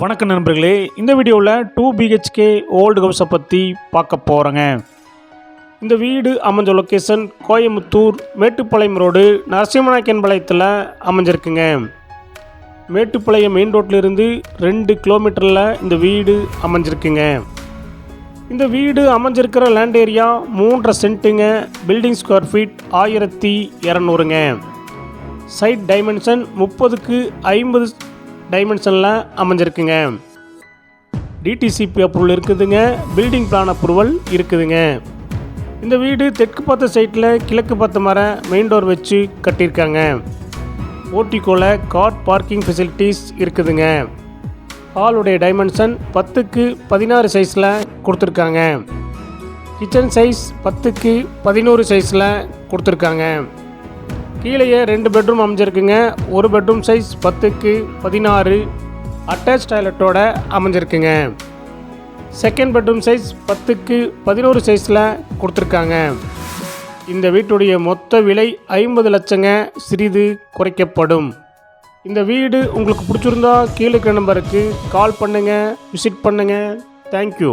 வணக்கம் நண்பர்களே இந்த வீடியோவில் டூ பிஹெச்கே ஓல்டு ஹவுஸை பற்றி பார்க்க போகிறேங்க இந்த வீடு அமைஞ்ச லொக்கேஷன் கோயம்புத்தூர் மேட்டுப்பாளையம் ரோடு நரசிம்மநாயக்கன்பாளையத்தில் அமைஞ்சிருக்குங்க. மேட்டுப்பாளையம் மெயின் ரோட்டிலிருந்து ரெண்டு கிலோமீட்டரில் இந்த வீடு அமைஞ்சிருக்குங்க. இந்த வீடு அமைஞ்சிருக்கிற லேண்ட் ஏரியா மூன்றரை சென்ட்டுங்க பில்டிங் ஸ்கொயர் ஃபீட் ஆயிரத்தி இரநூறுங்க. சைட் டைமென்ஷன் முப்பதுக்கு ஐம்பது டைமென்ஷனில் அமைஞ்சிருக்குங்க. டிடிசிபி அப்ரூவல் இருக்குதுங்க. பில்டிங் பிளான் அப்ரூவல் இருக்குதுங்க. இந்த வீடு தெற்கு பார்த்த சைட்டில் கிழக்கு பார்த்த மர மெயின் டோர் வச்சு கட்டியிருக்காங்க. ஓட்டிக்கோல கார் பார்க்கிங் ஃபெசிலிட்டிஸ் இருக்குதுங்க. ஹாலுடைய டைமென்ஷன் பத்துக்கு பதினாறு சைஸில் கொடுத்துருக்காங்க. கிச்சன் சைஸ் பத்துக்கு பதினோரு சைஸில் கொடுத்துருக்காங்க. கீழேயே ரெண்டு பெட்ரூம் அமைஞ்சிருக்குங்க. ஒரு பெட்ரூம் சைஸ் பத்துக்கு பதினாறு. அட்டாச் டாய்லெட்டோட அமைஞ்சிருக்குங்க. செகண்ட் பெட்ரூம் சைஸ் பத்துக்கு பதினோரு சைஸில் கொடுத்துருக்காங்க. இந்த வீட்டுடைய மொத்த விலை ஐம்பது லட்சங்க. சிறிது குறைக்கப்படும். இந்த வீடு உங்களுக்கு பிடிச்சிருந்தா கீழே நம்பருக்கு கால் பண்ணுங்கள் விசிட் பண்ணுங்கள் தேங்க்யூ